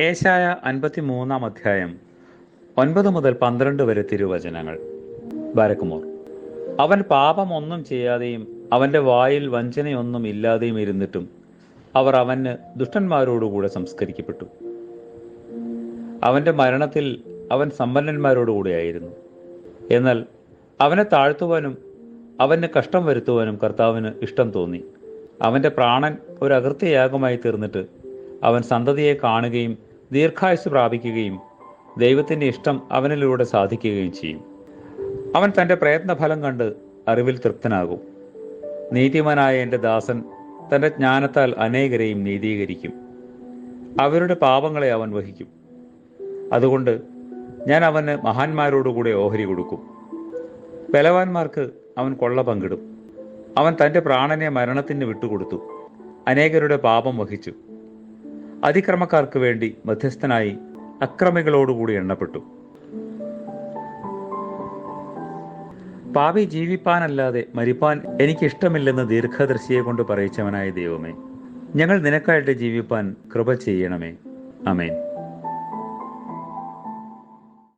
ഏശായ അൻപത്തി മൂന്നാം അധ്യായം ഒൻപത് മുതൽ പന്ത്രണ്ട് വരെ തിരുവചനങ്ങൾ. ബാരക്കുമോർ അവൻ പാപം ഒന്നും ചെയ്യാതെയും അവന്റെ വായിൽ വഞ്ചനയൊന്നും ഇല്ലാതെയും ഇരുന്നിട്ടും അവർ അവന് ദുഷ്ടന്മാരോടുകൂടെ സംസ്കരിക്കപ്പെട്ടു. അവന്റെ മരണത്തിൽ അവൻ സമ്പന്നന്മാരോടുകൂടെയായിരുന്നു എന്നാൽ അവനെ താഴ്ത്തുവാനും അവന് കഷ്ടം വരുത്തുവാനും കർത്താവിന് ഇഷ്ടം തോന്നി. അവന്റെ പ്രാണൻ ഒരു അകൃത്യയാഗമായി തീർന്നിട്ട് അവൻ സന്തതിയെ കാണുകയും ദീർഘായുസ് പ്രാപിക്കുകയും ദൈവത്തിന്റെ ഇഷ്ടം അവനിലൂടെ സാധിക്കുകയും ചെയ്യും. അവൻ തന്റെ പ്രയത്നഫലം കണ്ട് അറിവിൽ തൃപ്തനാകും. നീതിമാനായ എന്റെ ദാസൻ തന്റെ ജ്ഞാനത്താൽ അനേകരെയും നീതീകരിക്കും. അവരുടെ പാപങ്ങളെ അവൻ വഹിക്കും. അതുകൊണ്ട് ഞാൻ അവന് മഹാന്മാരോടുകൂടെ ഓഹരി കൊടുക്കും. ബലവാന്മാർക്ക് അവൻ കൊള്ള പങ്കിടും. അവൻ തന്റെ പ്രാണനെ മരണത്തിന് വിട്ടുകൊടുത്തു. അനേകരുടെ പാപം വഹിച്ചു. അതിക്രമക്കാർക്ക് വേണ്ടി മധ്യസ്ഥനായി അക്രമികളോടുകൂടി എണ്ണപ്പെട്ടു. പാപി ജീവിപ്പാനല്ലാതെ മരിപ്പാൻ എനിക്കിഷ്ടമില്ലെന്ന് ദീർഘദർശിയെ കൊണ്ട് പറയിച്ചവനായ ദൈവമേ ഞങ്ങൾ നിനക്കായിട്ട് ജീവിപ്പാൻ കൃപ ചെയ്യണമേ. അമേൻ